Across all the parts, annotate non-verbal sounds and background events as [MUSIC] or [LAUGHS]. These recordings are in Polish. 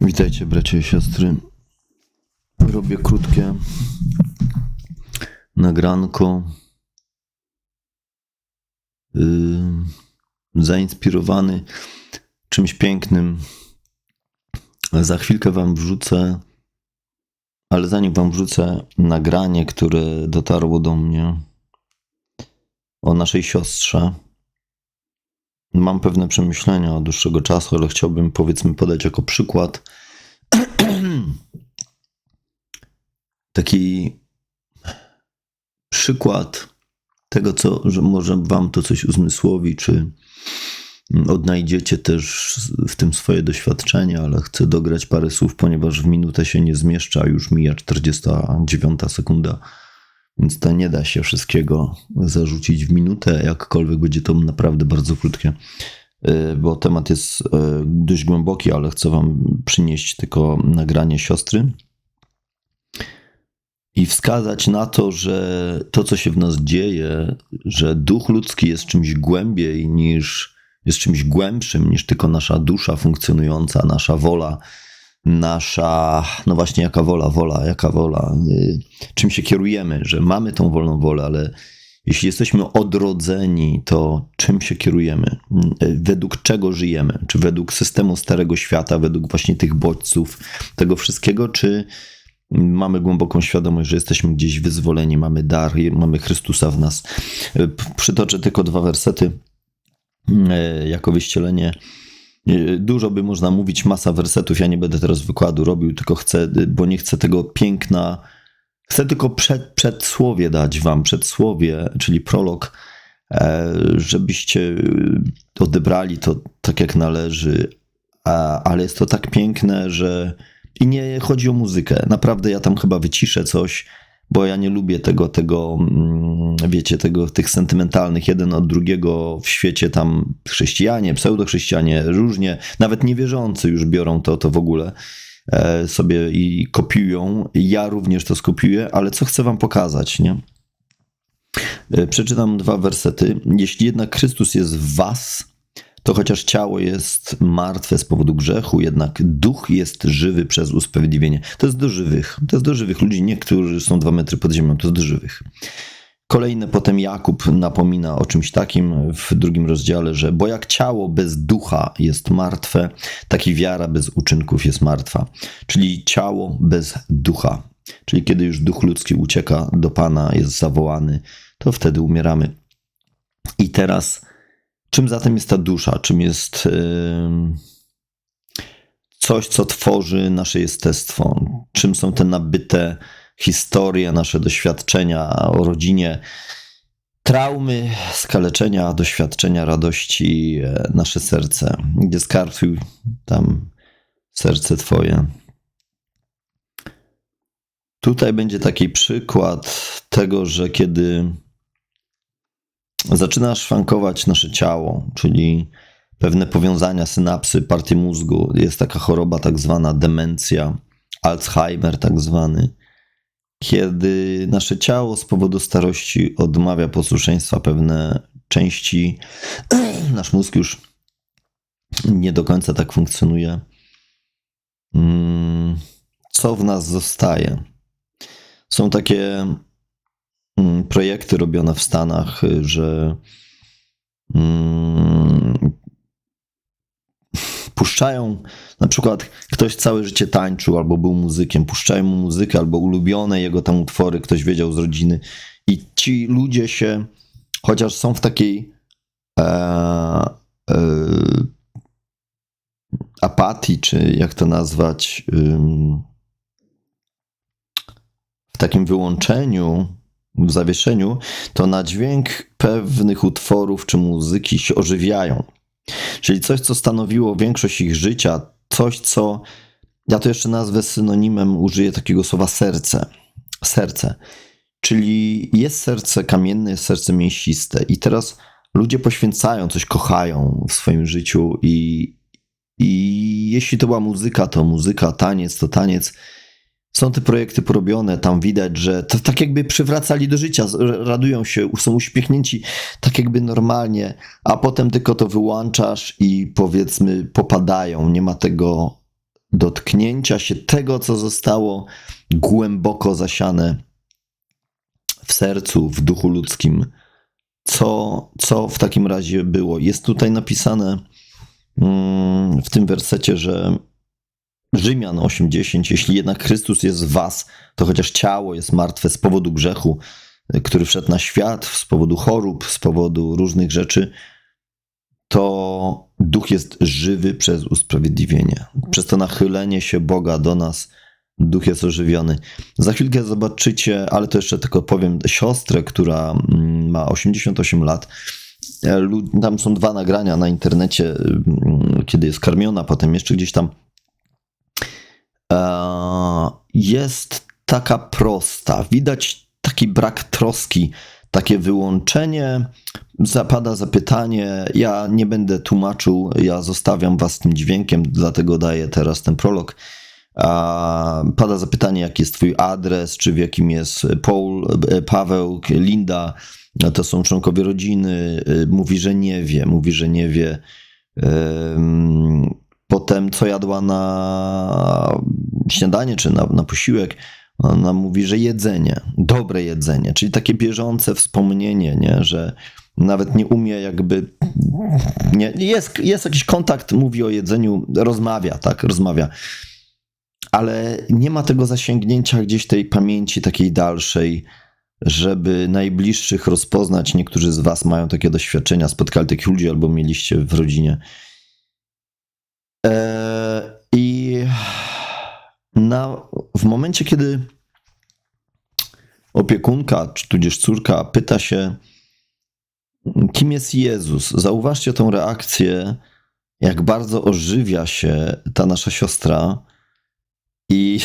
Witajcie, bracia i siostry. Robię krótkie nagranko. Yy, zainspirowany czymś pięknym. Za chwilkę Wam wrzucę, ale zanim Wam wrzucę nagranie, które dotarło do mnie o naszej siostrze. Mam pewne przemyślenia od dłuższego czasu, ale chciałbym powiedzmy podać jako przykład [CLEARS THROAT] taki przykład tego, co, że może wam to coś uzmysłowi, czy odnajdziecie też w tym swoje doświadczenia, ale chcę dograć parę słów, ponieważ w minutę się nie zmieszcza, już mija 49 sekunda, więc to nie da się wszystkiego zarzucić w minutę, jakkolwiek będzie to naprawdę bardzo krótkie, y, bo temat jest y, dość głęboki, ale chcę wam przynieść tylko nagranie siostry i wskazać na to, że to, co się w nas dzieje, że duch ludzki jest czymś głębiej niż, jest czymś głębszym niż tylko nasza dusza funkcjonująca, nasza wola, nasza, no właśnie, jaka wola, wola, jaka wola, y, czym się kierujemy, że mamy tą wolną wolę, ale jeśli jesteśmy odrodzeni, to czym się kierujemy? Y, według czego żyjemy? Czy według systemu Starego Świata, według właśnie tych bodźców, tego wszystkiego, czy mamy głęboką świadomość, że jesteśmy gdzieś wyzwoleni, mamy dar, mamy Chrystusa w nas. Y, przytoczę tylko dwa wersety jako wyścielenie Dużo by można mówić, masa wersetów. Ja nie będę teraz wykładu robił, tylko chcę, bo nie chcę tego piękna. Chcę tylko przed, przedsłowie dać wam, przedsłowie, czyli prolog, e, żebyście odebrali to tak jak należy. Ale jest to tak piękne, że. I nie chodzi o muzykę. Naprawdę ja tam chyba wyciszę coś bo ja nie lubię tego, tego, mm, wiecie, tego, tych sentymentalnych, jeden od drugiego w świecie tam chrześcijanie, pseudochrześcijanie, różnie, nawet niewierzący już biorą to, to w ogóle e, sobie i kopiują. Ja również to skopiuję, ale co chcę wam pokazać, nie? E, przeczytam dwa wersety. Jeśli jednak Chrystus jest w was, to chociaż ciało jest martwe z powodu grzechu, jednak duch jest żywy przez usprawiedliwienie. To jest do żywych. To jest do żywych ludzi, niektórzy są dwa metry pod ziemią, to jest do żywych. Kolejne potem Jakub napomina o czymś takim w drugim rozdziale, że bo jak ciało bez ducha jest martwe, tak i wiara bez uczynków jest martwa. Czyli ciało bez ducha. Czyli kiedy już duch ludzki ucieka do Pana, jest zawołany, to wtedy umieramy. I teraz Czym zatem jest ta dusza? Czym jest coś, co tworzy nasze jestestwo? Czym są te nabyte historie, nasze doświadczenia o rodzinie? Traumy, skaleczenia, doświadczenia radości, e, nasze serce. Gdzie skarfił tam serce Twoje. Tutaj będzie taki przykład tego, że kiedy zaczyna szwankować nasze ciało, czyli pewne powiązania, synapsy, partie mózgu. Jest taka choroba, tak zwana demencja, Alzheimer, tak zwany, kiedy nasze ciało z powodu starości odmawia posłuszeństwa pewne części, [CLEARS THROAT] nasz mózg już nie do końca tak funkcjonuje. Mm, co w nas zostaje? Są takie projekty robione w Stanach, y, że mm, puszczają, na przykład ktoś całe życie tańczył albo był muzykiem, puszczają mu muzykę albo ulubione jego tam utwory, ktoś wiedział z rodziny i ci ludzie się, chociaż są w takiej e, e, apatii, czy jak to nazwać, w takim wyłączeniu, w zawieszeniu, to na dźwięk pewnych utworów czy muzyki się ożywiają. Czyli coś, co stanowiło większość ich życia, coś, co ja to jeszcze nazwę synonimem, użyję takiego słowa serce. Serce. Czyli jest serce kamienne, jest serce mięsiste. I teraz ludzie poświęcają, coś kochają w swoim życiu i, i jeśli to była muzyka, to muzyka, taniec, to taniec są te projekty porobione, tam widać, że to tak jakby przywracali do życia, radują się, są uśmiechnięci tak jakby normalnie, a potem tylko to wyłączasz i powiedzmy popadają, nie ma tego dotknięcia się tego, co zostało głęboko zasiane w sercu, w duchu ludzkim. Co, co w takim razie było? Jest tutaj napisane mm, w tym wersecie, że Rzymian 8:10, jeśli jednak Chrystus jest w was, to chociaż ciało jest martwe z powodu grzechu, który wszedł na świat, z powodu chorób, z powodu różnych rzeczy, to duch jest żywy przez usprawiedliwienie. Przez to nachylenie się Boga do nas, duch jest ożywiony. Za chwilkę zobaczycie, ale to jeszcze tylko powiem, siostrę, która mm, ma 88 lat. E, tam są dwa nagrania na internecie, mm, kiedy jest karmiona, potem jeszcze gdzieś tam. E, jest taka prosta. Widać taki brak troski, takie wyłączenie. Zapada zapytanie, ja nie będę tłumaczył, ja zostawiam was tym dźwiękiem, dlatego daję teraz ten prolog. Pada zapytanie, jaki jest twój adres, czy w jakim jest Paul, Paweł, Linda, to są członkowie rodziny. Mówi, że nie wie, mówi, że nie wie. Potem, co jadła na śniadanie czy na, na posiłek, ona mówi, że jedzenie, dobre jedzenie, czyli takie bieżące wspomnienie, nie? że nawet nie umie jakby. Nie, jest, jest jakiś kontakt, mówi o jedzeniu, rozmawia, tak, rozmawia. Ale nie ma tego zasięgnięcia gdzieś tej pamięci takiej dalszej, żeby najbliższych rozpoznać. Niektórzy z Was mają takie doświadczenia, spotkali takich ludzi albo mieliście w rodzinie. Eee, I na, w momencie, kiedy opiekunka, czy tudzież córka pyta się, kim jest Jezus, zauważcie tą reakcję, jak bardzo ożywia się ta nasza siostra i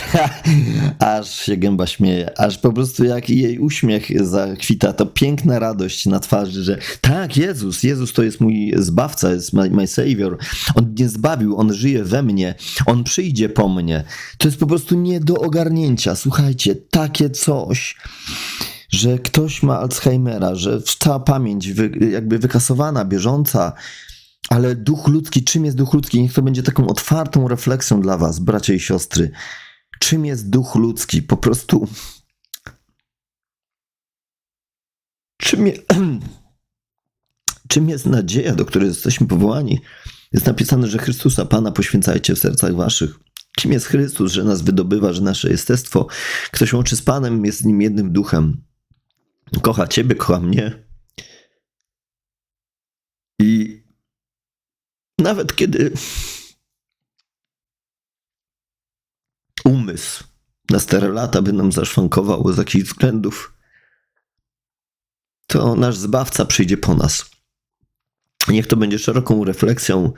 [LAUGHS] aż się gęba śmieje, aż po prostu jak jej uśmiech zakwita, to piękna radość na twarzy, że tak, Jezus, Jezus to jest mój zbawca, jest my, my savior. On mnie zbawił, on żyje we mnie, on przyjdzie po mnie. To jest po prostu nie do ogarnięcia. Słuchajcie, takie coś że ktoś ma Alzheimera, że cała pamięć wy, jakby wykasowana, bieżąca, ale duch ludzki, czym jest duch ludzki? Niech to będzie taką otwartą refleksją dla Was, bracia i siostry. Czym jest duch ludzki? Po prostu. Czym, je... [CLEARS THROAT] czym jest nadzieja, do której jesteśmy powołani? Jest napisane, że Chrystusa Pana poświęcajcie w sercach Waszych. Kim jest Chrystus, że nas wydobywa, że nasze jestestwo, ktoś łączy z Panem, jest z nim jednym duchem. Kocha Ciebie, kocha mnie. I nawet kiedy umysł na stare lata by nam zaszwankował z jakichś względów, to nasz Zbawca przyjdzie po nas. Niech to będzie szeroką refleksją,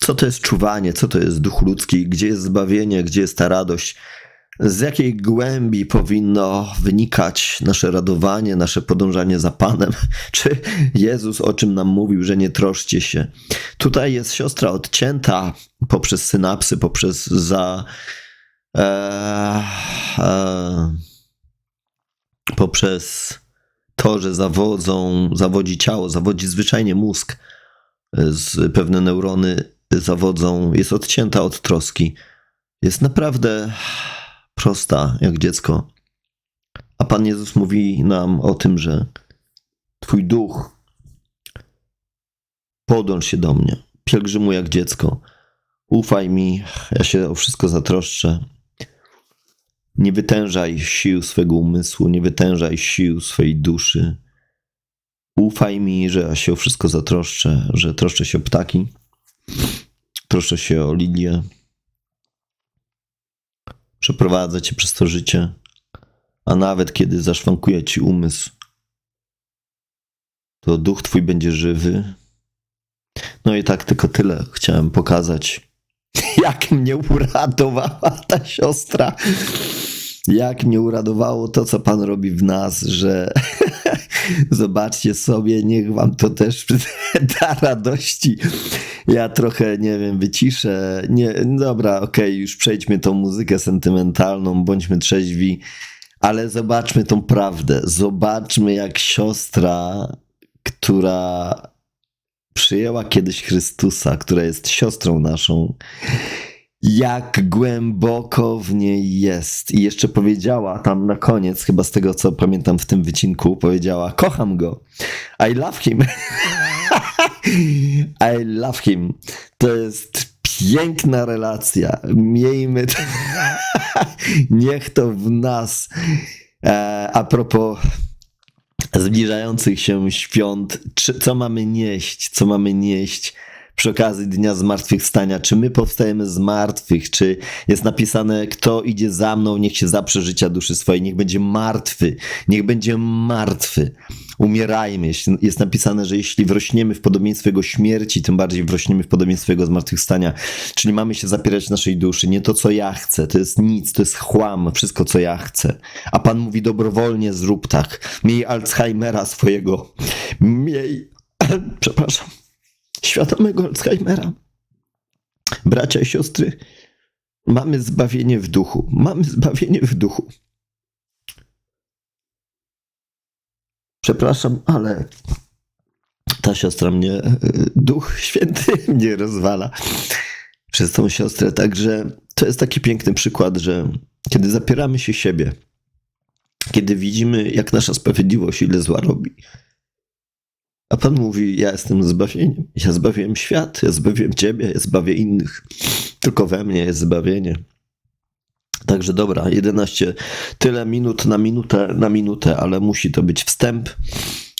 co to jest czuwanie, co to jest duch ludzki, gdzie jest zbawienie, gdzie jest ta radość, z jakiej głębi powinno wynikać nasze radowanie, nasze podążanie za Panem? [LAUGHS] Czy Jezus o czym nam mówił, że nie troszcie się? Tutaj jest siostra odcięta poprzez synapsy, poprzez za. E, e, poprzez to, że zawodzą, zawodzi ciało, zawodzi zwyczajnie mózg, z pewne neurony zawodzą, jest odcięta od troski. Jest naprawdę prosta jak dziecko. A Pan Jezus mówi nam o tym, że Twój duch podąż się do mnie, pielgrzymuj jak dziecko. Ufaj mi, ja się o wszystko zatroszczę. Nie wytężaj sił swego umysłu, nie wytężaj sił swojej duszy. Ufaj mi, że ja się o wszystko zatroszczę, że troszczę się o ptaki, troszczę się o lilię, przeprowadzę cię przez to życie, a nawet kiedy zaszwankuje ci umysł, to duch twój będzie żywy. No i tak tylko tyle chciałem pokazać, [LAUGHS] jak mnie uradowała ta siostra. Jak mnie uradowało to, co Pan robi w nas, że [LAUGHS] zobaczcie sobie, niech Wam to też [LAUGHS] da radości. Ja trochę, nie wiem, wyciszę. Nie, dobra, okej, okay, już przejdźmy tą muzykę sentymentalną, bądźmy trzeźwi, ale zobaczmy tą prawdę. Zobaczmy, jak siostra, która przyjęła kiedyś Chrystusa, która jest siostrą naszą, jak głęboko w niej jest. I jeszcze powiedziała tam na koniec, chyba z tego co pamiętam w tym wycinku, powiedziała: Kocham go. I love him. [LAUGHS] I love him. To jest piękna relacja. Miejmy to. [LAUGHS] Niech to w nas. E, a propos zbliżających się świąt, czy, co mamy nieść, co mamy nieść przy okazji Dnia Zmartwychwstania, czy my powstajemy z martwych, czy jest napisane, kto idzie za mną, niech się zaprze życia duszy swojej, niech będzie martwy, niech będzie martwy. Umierajmy. Jest napisane, że jeśli wrośniemy w podobieństwo Jego śmierci, tym bardziej wrośniemy w podobieństwo Jego zmartwychwstania. Czyli mamy się zapierać naszej duszy. Nie to, co ja chcę, to jest nic, to jest chłam, wszystko, co ja chcę. A Pan mówi dobrowolnie, zrób tak. Miej Alzheimera swojego. Miej, [CLEARS THROAT] przepraszam, świadomego Alzheimera. Bracia i siostry, mamy zbawienie w duchu. Mamy zbawienie w duchu. Przepraszam, ale ta siostra mnie, e, Duch Święty [LAUGHS] mnie rozwala przez tą siostrę. Także to jest taki piękny przykład, że kiedy zapieramy się siebie, kiedy widzimy, jak nasza sprawiedliwość ile zła robi, a Pan mówi: Ja jestem zbawieniem, ja zbawiłem świat, ja zbawiłem Ciebie, ja zbawię innych. Tylko we mnie jest zbawienie. Także dobra, 11, tyle minut na minutę, na minutę, ale musi to być wstęp.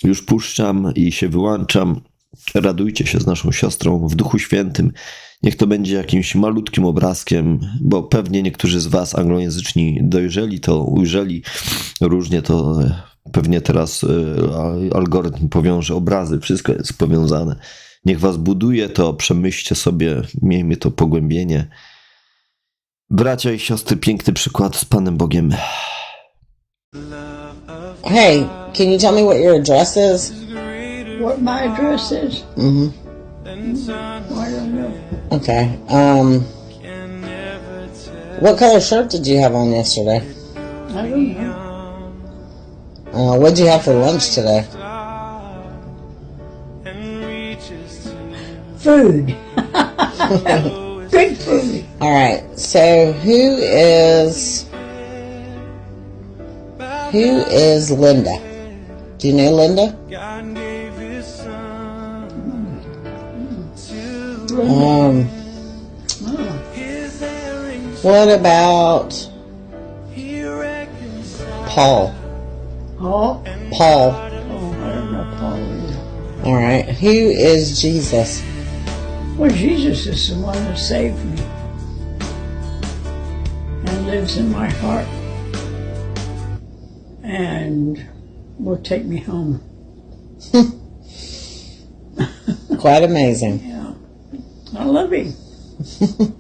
Już puszczam i się wyłączam. Radujcie się z naszą siostrą w Duchu Świętym. Niech to będzie jakimś malutkim obrazkiem, bo pewnie niektórzy z Was anglojęzyczni dojrzeli to, ujrzeli różnie to. Pewnie teraz e, algorytm powiąże obrazy, wszystko jest powiązane. Niech Was buduje to, przemyślcie sobie, miejmy to pogłębienie. Bracia i siostry, piękny przykład z Panem Bogiem. Hey, can you tell me what your address is? What my address is? Mm-hmm. I don't know. Okay. Um, what color shirt did you have on yesterday? I don't know. Uh, what'd you have for lunch today? Food. [LAUGHS] Good food. All right. So who is who is Linda? Do you know Linda? Um, what about Paul? Paul? Paul. Oh, I don't know Paul either. All right. Who is Jesus? Well, Jesus is the one that saved me and lives in my heart and will take me home. [LAUGHS] Quite amazing. Yeah. I love him. [LAUGHS]